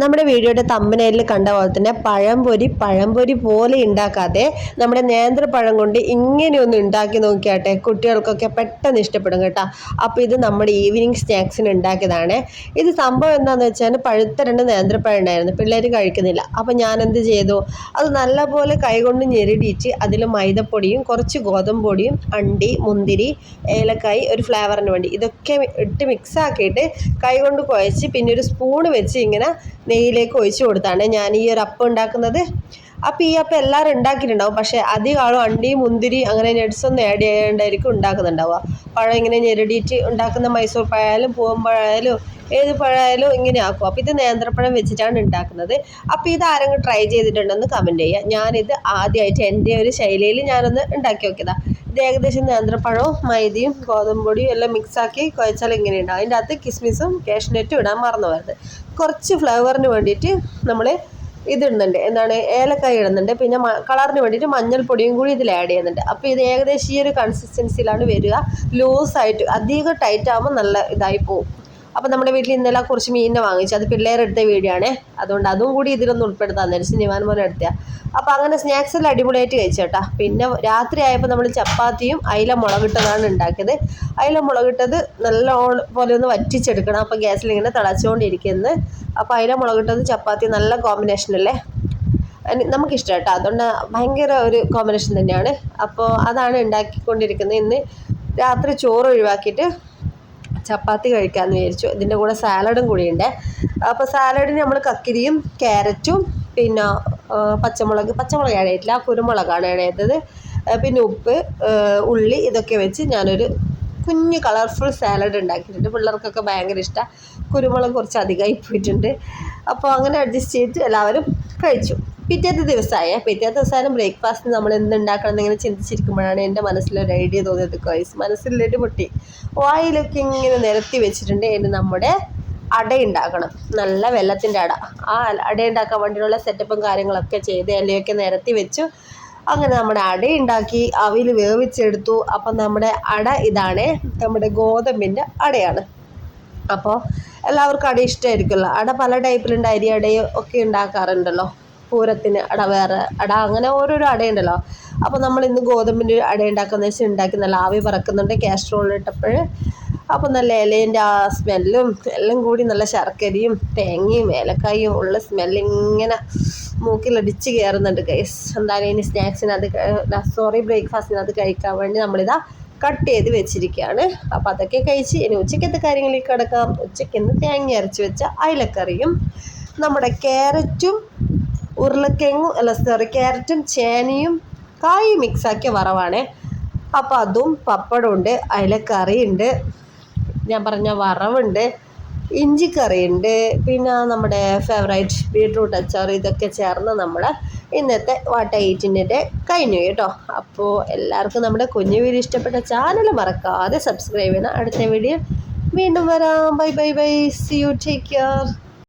നമ്മുടെ വീഡിയോയുടെ തമ്പനയിൽ കണ്ട പോലെ തന്നെ പഴംപൊരി പഴംപൊരി പോലെ ഉണ്ടാക്കാതെ നമ്മുടെ നേന്ത്രപ്പഴം കൊണ്ട് ഇങ്ങനെയൊന്ന് ഉണ്ടാക്കി നോക്കിയാട്ടെ കുട്ടികൾക്കൊക്കെ പെട്ടെന്ന് ഇഷ്ടപ്പെടും കേട്ടോ. അപ്പോൾ ഇത് നമ്മുടെ ഈവനിങ് സ്നാക്സിന് ഉണ്ടാക്കിയതാണ് ഇത് സംഭവം എന്താണെന്ന് വെച്ചാൽ പഴുത്ത രണ്ട് നേന്ത്രപ്പഴം ഉണ്ടായിരുന്നു പിള്ളേർ കഴിക്കുന്നില്ല. അപ്പോൾ ഞാൻ എന്ത് ചെയ്തു? അത് നല്ലപോലെ കൈകൊണ്ട് ഞെരടിയിട്ട് അതിൽ മൈദപ്പൊടിയും കുറച്ച് ഗോതമ്പ് പൊടിയും അണ്ടി മുന്തിരി ഏലക്കായി ഒരു ഫ്ലേവറിന് വേണ്ടി ഇതൊക്കെ ഇട്ട് മിക്സ് ആക്കിയിട്ട് കൈകൊണ്ട് കുഴച്ച് പിന്നെ ഒരു സ്പൂണ് വെച്ച് ഇങ്ങനെ നെയ്യിലേക്ക് ഒഴിച്ച് കൊടുത്താണ് ഞാൻ ഈ ഒരു അപ്പം ഉണ്ടാക്കുന്നത്. അപ്പം ഈ അപ്പം എല്ലാവരും ഉണ്ടാക്കിയിട്ടുണ്ടാവും. പക്ഷേ അധികം ആളും അണ്ടി മുന്തിരി അങ്ങനെ നട്സ് ഒന്നും ആഡ് ചെയ്യാണ്ടായിരിക്കും ഉണ്ടാക്കുന്നുണ്ടാവുക. പഴം ഇങ്ങനെ ഞെരടിയിട്ട് ഉണ്ടാക്കുന്ന മൈസൂർ പഴമായാലും പൂവമ്പഴമായാലും ഏത് പഴമായാലും ഇങ്ങനെ ആക്കും. അപ്പോൾ ഇത് നേന്ത്രപ്പഴം വെച്ചിട്ടാണ് ഉണ്ടാക്കുന്നത്. അപ്പോൾ ഇത് ആരെങ്കിലും ട്രൈ ചെയ്തിട്ടുണ്ടെന്ന് കമന്റ് ചെയ്യുക. ഞാനിത് ആദ്യമായിട്ട് എന്റെ ഒരു ശൈലിയിൽ ഞാനൊന്ന് ഉണ്ടാക്കി നോക്കിയതാണ് ഇത് ഏകദേശം നേന്ത്രപ്പഴവും മൈദയും ഗോതമ്പൊടിയും എല്ലാം മിക്സാക്കി കുഴച്ചാൽ ഇങ്ങനെ ഉണ്ടാവും. അതിന്റെ അകത്ത് കിസ്മിസും കാഷ്നട്ടും ഇടാൻ മറന്നു വരുന്നത് കുറച്ച് ഫ്ലേവറിന് വേണ്ടിയിട്ട് നമ്മൾ ഇതിടുന്നുണ്ട്. എന്താണ്? ഏലക്കായ ഇടുന്നുണ്ട്. പിന്നെ കളറിന് വേണ്ടിയിട്ട് മഞ്ഞൾപ്പൊടിയും കൂടി ഇതിൽ ആഡ് ചെയ്യുന്നുണ്ട്. അപ്പോൾ ഇത് ഏകദേശം ഈ ഒരു കൺസിസ്റ്റൻസിയിലാണ് വരിക. ലൂസായിട്ട് അധികം ടൈറ്റ് ആകുമ്പോൾ നല്ല ഇതായി പോകും അപ്പോൾ നമ്മുടെ വീട്ടിൽ ഇന്നലെ കുറച്ച് മീനിനെ വാങ്ങിച്ചു. അത് പിള്ളേരെടുത്ത വീഡിയോ അതുകൊണ്ട് അതും കൂടി ഇതിലൊന്നും ഉൾപ്പെടുത്താൻ നേരം. സിനിമാൻ മോനെ എടുത്ത അപ്പോൾ അങ്ങനെ സ്നാക്സിൽ അടിപൊളിയായിട്ട് കഴിച്ചേട്ടാ പിന്നെ രാത്രി ആയപ്പോൾ നമ്മൾ ചപ്പാത്തിയും അയില മുളകിട്ടതാണ് ഉണ്ടാക്കിയത്. അയില മുളകിട്ടത് നല്ല പോലെ ഒന്ന് വറ്റിച്ചെടുക്കണം. അപ്പോൾ ഗ്യാസിൽ ഇങ്ങനെ തിളച്ചുകൊണ്ടിരിക്കുന്നത്. അപ്പോൾ അയില മുളകിട്ടത് ചപ്പാത്തി നല്ല കോമ്പിനേഷൻ അല്ലേ? നമുക്കിഷ്ടം കേട്ടോ. അതുകൊണ്ട് ഭയങ്കര ഒരു കോമ്പിനേഷൻ തന്നെയാണ്. അപ്പോൾ അതാണ് ഉണ്ടാക്കിക്കൊണ്ടിരിക്കുന്നത്. ഇന്ന് രാത്രി ചോറ് ഒഴിവാക്കിയിട്ട് ചപ്പാത്തി കഴിക്കാമെന്ന് വിചാരിച്ചു. ഇതിന്റെ കൂടെ സാലഡും കൂടിയുണ്ട്. അപ്പോൾ സാലഡിന് നമ്മൾ കക്കിരിയും ക്യാരറ്റും പിന്നെ പച്ചമുളക് പച്ചമുളക് ഇടയിട്ടില്ല കുരുമുളകാണ് ഇടയത്തത് പിന്നെ ഉപ്പ് ഉള്ളി ഇതൊക്കെ വെച്ച് ഞാനൊരു കുഞ്ഞ് കളർഫുൾ സാലഡ് ഉണ്ടാക്കിയിട്ടുണ്ട്. പിള്ളേർക്കൊക്കെ ഭയങ്കര ഇഷ്ടമാണ് കുരുമുളക് കുറച്ച് അധികമായി പോയിട്ടുണ്ട്. അപ്പോൾ അങ്ങനെ അഡ്ജസ്റ്റ് ചെയ്തിട്ട് എല്ലാവരും കഴിച്ചു. പിറ്റേത്തെ ദിവസമായ പിറ്റേത്തെ ദിവസം ബ്രേക്ക്ഫാസ്റ്റ് നമ്മൾ എന്തുണ്ടാക്കണം എന്നിങ്ങനെ ചിന്തിച്ചിരിക്കുമ്പോഴാണ് എന്റെ മനസ്സിലൊരു ഐഡിയ തോന്നിയത് കോയ്സ് മനസ്സിലൊരു പൊട്ടി വായിലൊക്കെ ഇങ്ങനെ നിരത്തി വെച്ചിട്ടുണ്ട് അതിന് നമ്മുടെ അട ഉണ്ടാക്കണം. നല്ല വെള്ളത്തിന്റെ അട. ആ അട ഉണ്ടാക്കാൻ വേണ്ടിയുള്ള സെറ്റപ്പും കാര്യങ്ങളൊക്കെ ചെയ്ത് ഇലയൊക്കെ നിരത്തി വെച്ചു. അങ്ങനെ നമ്മുടെ അട ഉണ്ടാക്കി വേവിച്ചെടുത്തു. അപ്പം നമ്മുടെ അട ഇതാണ് നമ്മുടെ ഗോതമ്പിന്റെ അടയാണ്. അപ്പോൾ എല്ലാവർക്കും അട ഇഷ്ടമായിരിക്കുമല്ലോ. അട പല ടൈപ്പിലുണ്ട് അരി അടയും ഒക്കെ ഉണ്ടാക്കാറുണ്ടല്ലോ. പൂരത്തിന് അട വേറെ അട അങ്ങനെ ഓരോരോ അടയുണ്ടല്ലോ. അപ്പോൾ നമ്മൾ ഇന്ന് ഗോതമ്പിന്റെ അട ഉണ്ടാക്കുന്ന വെച്ചാൽ ഉണ്ടാക്കി നല്ല ആവി പറക്കുന്നുണ്ട്. കാസ്ട്രോൾ ഇട്ടപ്പോൾ. അപ്പോൾ നല്ല ഇലേന്റെ ആ സ്മെല്ലും എല്ലാം കൂടി നല്ല ശർക്കരയും തേങ്ങയും ഏലക്കായും ഉള്ള സ്മെല്ലിങ്ങനെ മൂക്കിലടിച്ച് കയറുന്നുണ്ട് ഗൈസ് എന്തായാലും ഇനി സ്നാക്സിനകത്ത് സോറി ബ്രേക്ക്ഫാസ്റ്റിനകത്ത് കഴിക്കാൻ വേണ്ടി നമ്മളിതാ കട്ട് ചെയ്ത് വെച്ചിരിക്കുകയാണ്. അപ്പോൾ അതൊക്കെ കഴിച്ച് ഇനി ഉച്ചക്കത്തെ കാര്യങ്ങളിലേക്ക് കിടക്കാം? ഉച്ചയ്ക്ക് ഇന്ന് തേങ്ങ അരച്ച് വെച്ച അയലക്കറിയും നമ്മുടെ ക്യാരറ്റും ഉരുളക്കിഴങ്ങും അല്ല സോറി ക്യാരറ്റും ചേനയും കായും മിക്സാക്കിയ വറവാണ്. അപ്പോൾ അതും പപ്പടമുണ്ട് അയലക്കറിയുണ്ട് ഞാൻ പറഞ്ഞ വറവുണ്ട് ഇഞ്ചിക്കറിയുണ്ട് പിന്നെ നമ്മുടെ ഫേവറേറ്റ് ബീട്രൂട്ട് അച്ചാർ ഇതൊക്കെ ചേർന്ന് നമ്മൾ ഇന്നത്തെ വാട്ട എയ്റ്റിന്റെ കഴിഞ്ഞു കേട്ടോ. അപ്പോൾ എല്ലാവർക്കും നമ്മുടെ കുഞ്ഞു വീഡിയോ ഇഷ്ടപ്പെട്ട ചാനൽ മറക്കാതെ സബ്സ്ക്രൈബ് ചെയ്യണം അടുത്ത വീഡിയോ വീണ്ടും വരാം. Bye bye bye see you take care